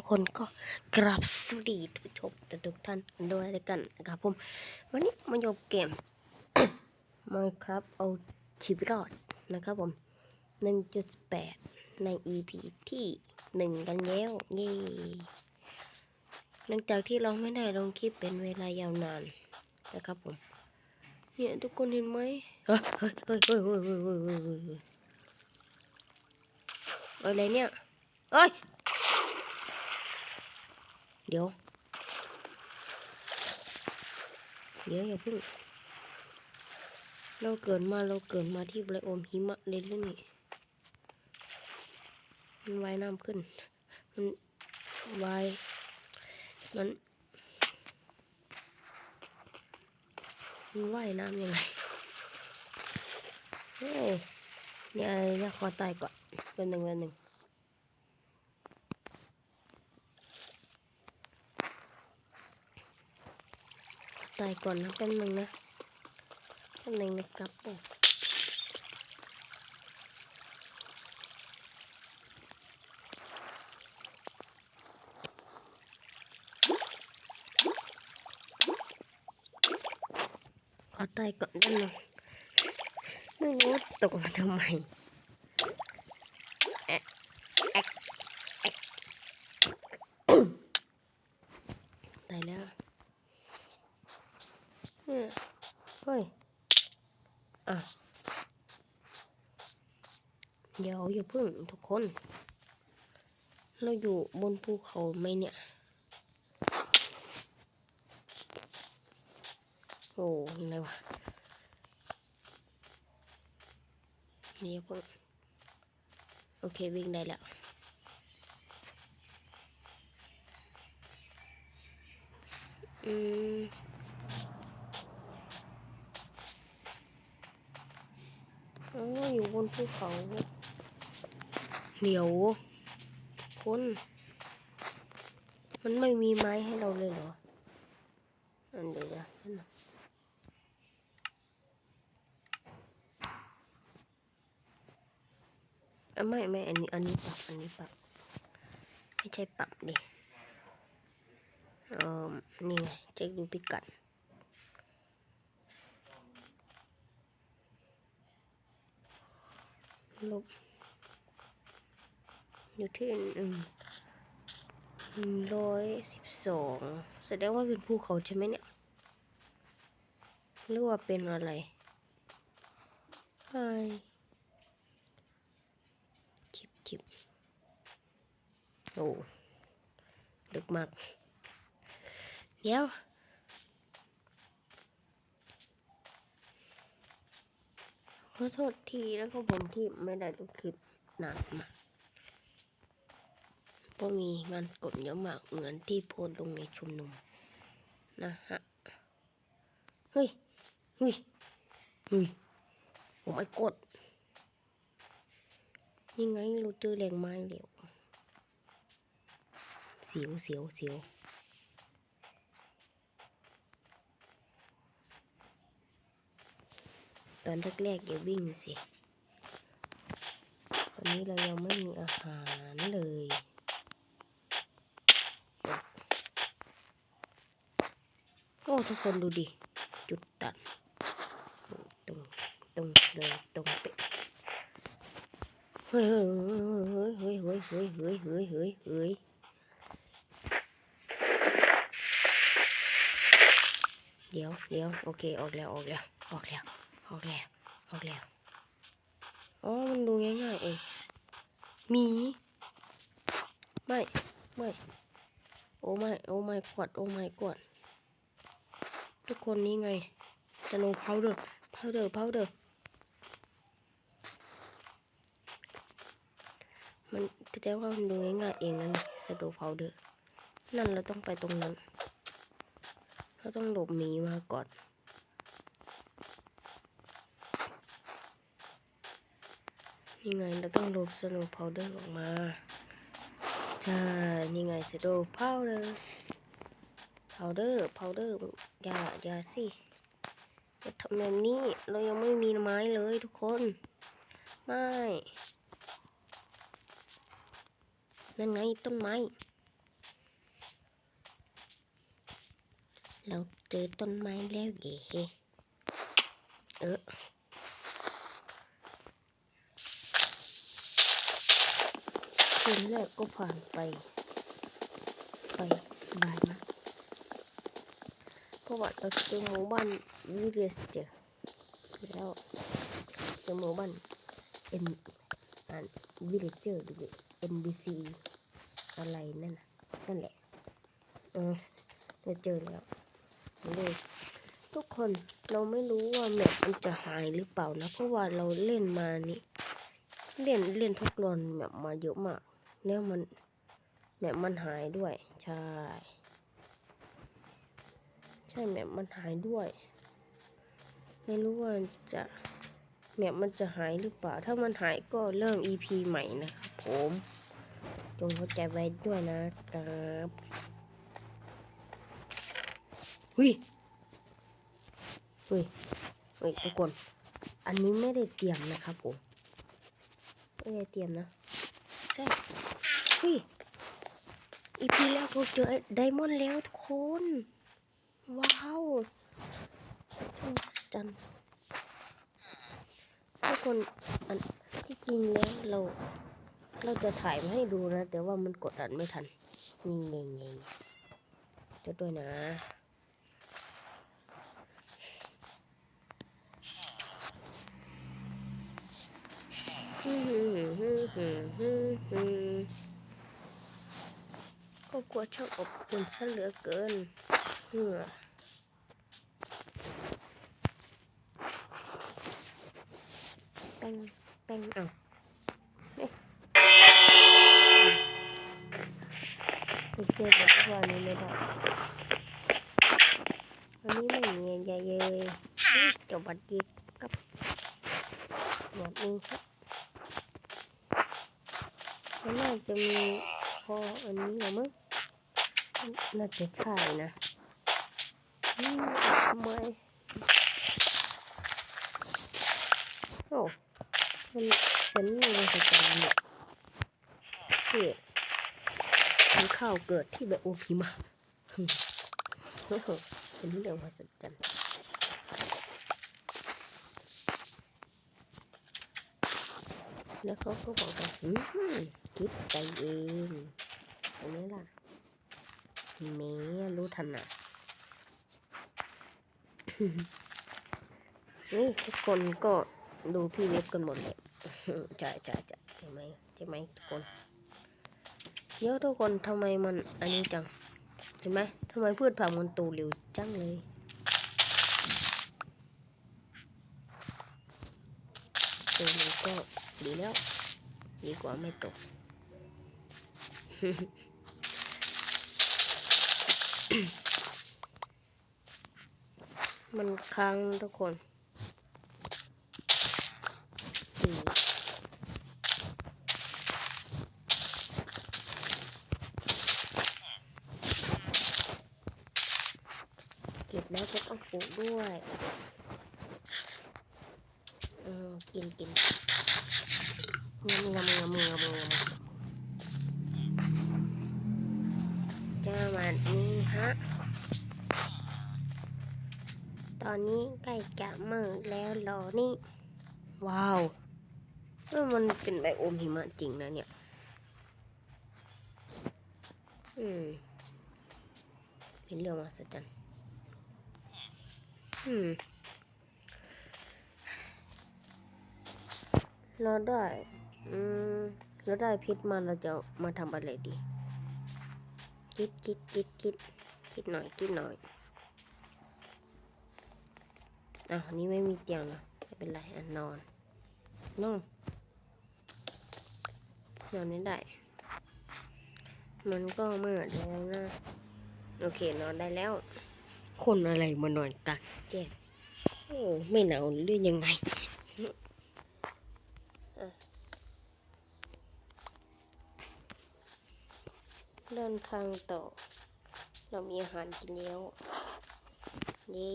ทุกคนก็กราบสวัสดีทุกชมทุกท่านด้วยกันนะครับผมวันนี้มาโยกเกมมาครับเอาชีวิตรอดนะครับผม 1.8 ใน EP ที่ 1 กันแล้วเย่หลังจากที่เราไม่ได้ลงคลิปเป็นเวลายาวนานนะครับผมเนี่ยทุกคนเห็นไหมเฮ้ยเฮ้ยเฮ้ยเฮ้ยเฮ้ยเฮ้ยเฮ้ยเฮ้ยเฮ้ยเฮ้ย เดี๋ยว เดี๋ยวอย่าเพิ่ง เราเกิดมาเราเกิดมาที่ไบโอมหิมะเลยแล้วนี่มันว่ายน้ำขึ้น มันว่ายมันมันว่ายน้ำยังไงเฮ้ยเนี่ยเนี่ยขอตายก่อนเป็นหนึ่งเป็นหนึ่ง ตายก่อนนะแป๊บนึงนะแป๊บนึงนะครับโอ้ขอตายก่อนแป๊บนึงไม่รู้ตกมาทำไมแอะแอะแอะตายแล้ว เนี่ยเฮ้ย อะ เดี๋ยวอย่า พึ่งทุกคน เราอยู่บนภูเขาไหมเนี่ย โอ้อะไรวะนี่อย่าพึ่งโอเควิ่งได้แล้วอืมอยู่บนภูเขา เดี๋ยวคน มันไม่มีไม้ให้เราเลยเหรออันเดี๋ยวนะอไม่ไม่อันนี้อันนี้ปรับอันนี้ปรับไม่ใช่ปรับดิเออนี่ไงเช็คดูพิกัดลบ อยู่ที่หนึ่งหนึ่งร้อยสิบสองแสดงว่าเป็นภูเขาใช่ไหมเนี่ยหรือว่าเป็นอะไรไฮจิบจิบโอ้ลึกมาก เดี๋ยวขอโทษทีแล้วก็ผมที่ไม่ได้ลงคลิปนานมาก เพราะมีงานกดเยอะมากเหมือนที่โพสลงในชุมนุมนะฮะ เฮ้ย เฮ้ย เฮ้ยผมไอ้กด ยังไงเราเจอแรงไม้เดี๋ยวเสียวเสียวเสียวตอนแรกๆอย่าวิ่งสิ ตอนนี้เรายังไม่มีอาหารเลย โอ้ ทุกคนดูดิ จุดตัดตรงตรงเลยตรงเป๊ะเฮ้ยเฮ้ยเฮ้ยเฮ้ยเฮ้ยเฮ้ยเฮ้ยเฮ้ยเฮ้ยเดี๋ยวเดี๋ยวโอเคออกแล้วออกแล้วออกแล้วออกแล้วออกแล้วอ๋อมันดูง่ายๆเองมีไม่ไม่โอ้ไม่โอ้ไม่กวดโอ้ไม่กวด ทุกคนนี้ไงสโนว์พาวเดอร์พาวเดอร์พาวเดอร์มันแสดงว่ามันดูง่ายๆเองนั่นสโนว์พาวเดอร์นั่นเราต้องไปตรงนั้น เราต้องหลบหมีมาก่อนนี่ไงเราต้องหลบสโนว์พาวเดอร์ออกมาใช่นี่ไงสโนว์พาวเดอร์พาวเดอร์พาวเดอร์ อย่าอย่าสิจะทำแบบนี้เรายังไม่มีไม้เลยทุกคน ไม่นั่นไงต้นไม้ เราเจอต้นไม้แล้วเหรอเออคืนแรกก็ผ่านไป ไปสบายมา เพราะว่าเราเจอหมู่บ้านวิเลสเจอแล้วเจอหมู่บ้านเอ็นอ่านวิเลเจอร์หรือ NBC อะไรนั่นน่ะนั่นแหละเออเราเจอแล้วเลยทุกคนเราไม่รู้ว่าแมปมันจะหายหรือเปล่านะเพราะว่าเราเล่นมานี่เล่นเล่นทุกรอนแมปมาเยอะมาก แล้วมันแมปมันหายด้วย ใช่ ใช่แมปมันหายด้วย ไม่รู้ว่าจะแมปมันจะหายหรือเปล่า ถ้ามันหายก็เริ่ม EP ใหม่นะครับผมจงเข้าใจไว้ด้วยนะครับหุยหุยหุยทุกคน อันนี้ไม่ได้เตรียมนะครับผม ไม่ได้เตรียมนะ ใช่หุยอีพีแรกเราเจอไดมอนด์แล้วทุกคน ว้าวจันทุกคนอันที่จริงแล้วเรา เราจะถ่ายมาให้ดูนะ แต่ว่ามันกดอัดไม่ทันนี่ไงไงจะด้วยนะ ก็กลัวช่างอบอุ่นซะเหลือเกินเหงื่อแป้งแป้งอาเอ๊ะไปเจอกันทุกวันนี้ไม่ได้วันนี้ไม่มีใหญ่เลยจบบัตรดีครับหมดนี้ครับมันน่าจะมีพออันนี้เหรอมั้ง น่าจะใช่นะทำไมโอ้มันเป็นอะไรสักอย่างเนี่ยที่มันข้าวเกิดที่แบบโอพีมาโอ้โหเป็นเรื่องมหัศจรรย์แล้วเขาก็บอกว่าอืมคิดไปเองอันนี้ล่ะ เมรู้ทันอะนี่ทุกคนก็ดูพี่เว็บกันหมดเลยใช่ใช่ใช่ใช่ไหมใช่ไหมทุกคนเยอะทุกคนทำไมมันอันนี้จัง เห็นไหมทำไมพืชผักมันโตเร็วจังเลยตเร็วก็ดีแล้ว ดีกว่าไม่ตก มันค้างทุกคนเก็บแล้วก็ต้องปลูกด้วยเออกินกินงำงำงำงำงำจ้ อนนี้ใกล้จะมืดแล้วเหรอนี่ ว้าวเออมันเป็นไบโอมหิมะจริงนะเนี่ย อืม เป็นเรื่องมหัศจรรย์อืม เราได้ อืม เราได้พิษมาเราจะมาทำอะไรดี คิดคิดคิดคิดคิดหน่อยคิดหน่อย อะอันนี้ไม่มีเตียงนะไม่เป็นไรอะนอนนอนนอนไม่ได้ มันก็มืดแล้วนะ โอเคนอนได้แล้ว คนอะไรมานอนกลางแจ้งโอ้ไม่หนาวหรือยังไงเดินทางต่อ เรามีอาหารกินแล้ว เย้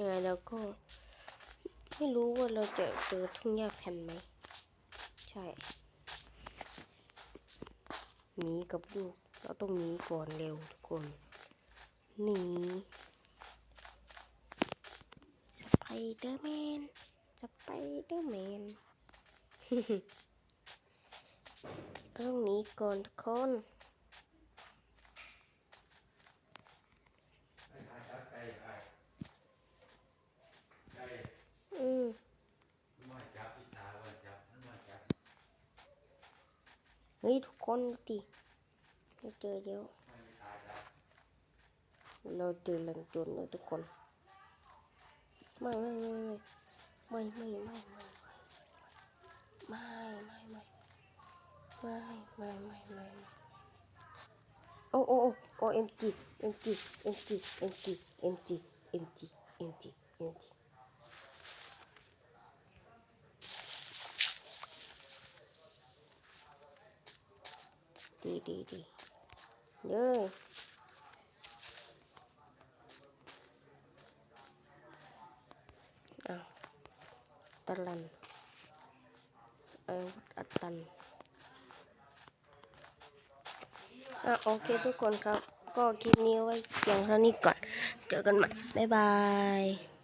ยังไงเราก็ ไม่รู้ว่าเราจะเจอทุ่งหญ้าแผ่นไหม ใช่ หนีกับลูก เราต้องหนีก่อนเร็วทุกคน หนี สไปเดอร์แมน สไปเดอร์แมนต้องหนีก่อนทุกคน คนดิเราเจอเยอะเราเจอลังจนเลยทุกคนไม่ไม่ไม่ไม่ไม่ไม่ไม่ไม่ไม่ไม่ไม่ไม่ไม่ไม่ไม่โอ้โอ้โอ้โอ้เอ็มจีเอ็มจีเอ็มจีเอ็มจีเอ็มจีเอ็มจีเอ็มจีเอ็มจี ดีดีดีเด้ออาตะลันเอออัตตันอะโอเคทุกคนครับ ก็คลิปนี้ไว้เพียงเท่านี้ก่อน เจอกันใหม่ บ๊ายบาย